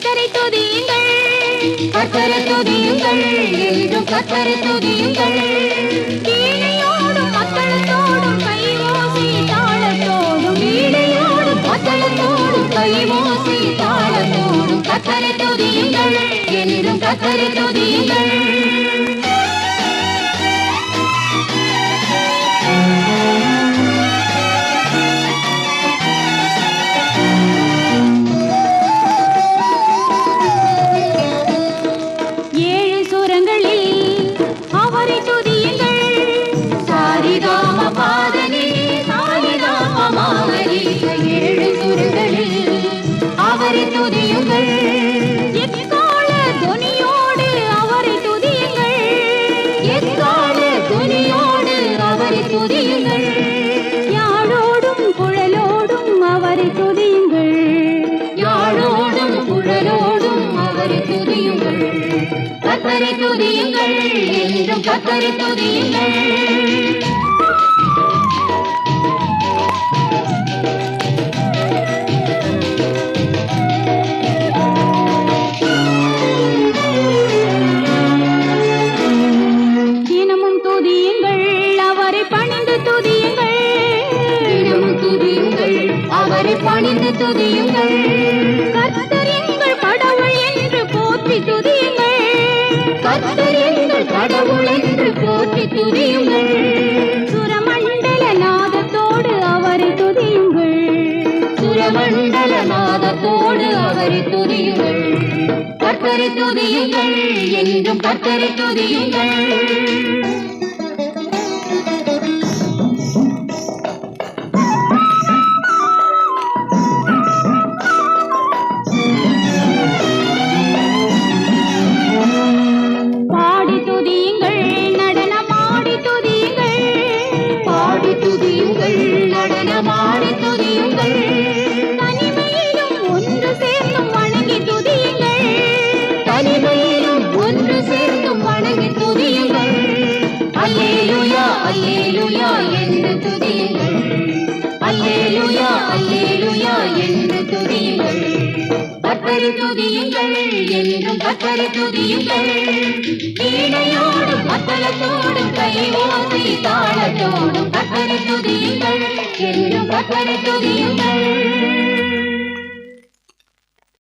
துதியுங்கள் கர்த்தரை துதியுங்கள். கத்தரை துதியுங்கள். என்றும் கத்தரை துதியுங்கள். கீழையோடும் மக்களத்தோடும் கைவோசி தாளத்தோடும் வீணையோடும் பத்தளத்தோடும் கைமோசி தாளத்தோடும் கத்தரை துதியுங்கள். என்றும் கத்தரை துதியுங்கள். கத்தரை துதியுங்கள். என்றும் கத்தரை துதியுங்கள். அவரை பணிந்து துதியுங்கள். துதியுங்கள். சுரமண்டல நாதத்தோடு அவரை துதியுங்கள். சுரமண்டல நாதத்தோடு அவரை துதியுங்கள். கத்தரை துதியுங்கள் என்றும் கத்தரை துதியுங்கள். அல்லேலுயா என்று துதியுங்கள். அல்லேலுயா அல்லேலுயா என்று துதியுங்கள். கத்தரை துதியுங்கள் என்றும் கத்தரை துதியுங்கள். வீணையோடும் கை ஓசி தாளத்தோடும் கத்தரை துதியுங்கள். என்றும் கத்தரை துதியுங்கள்.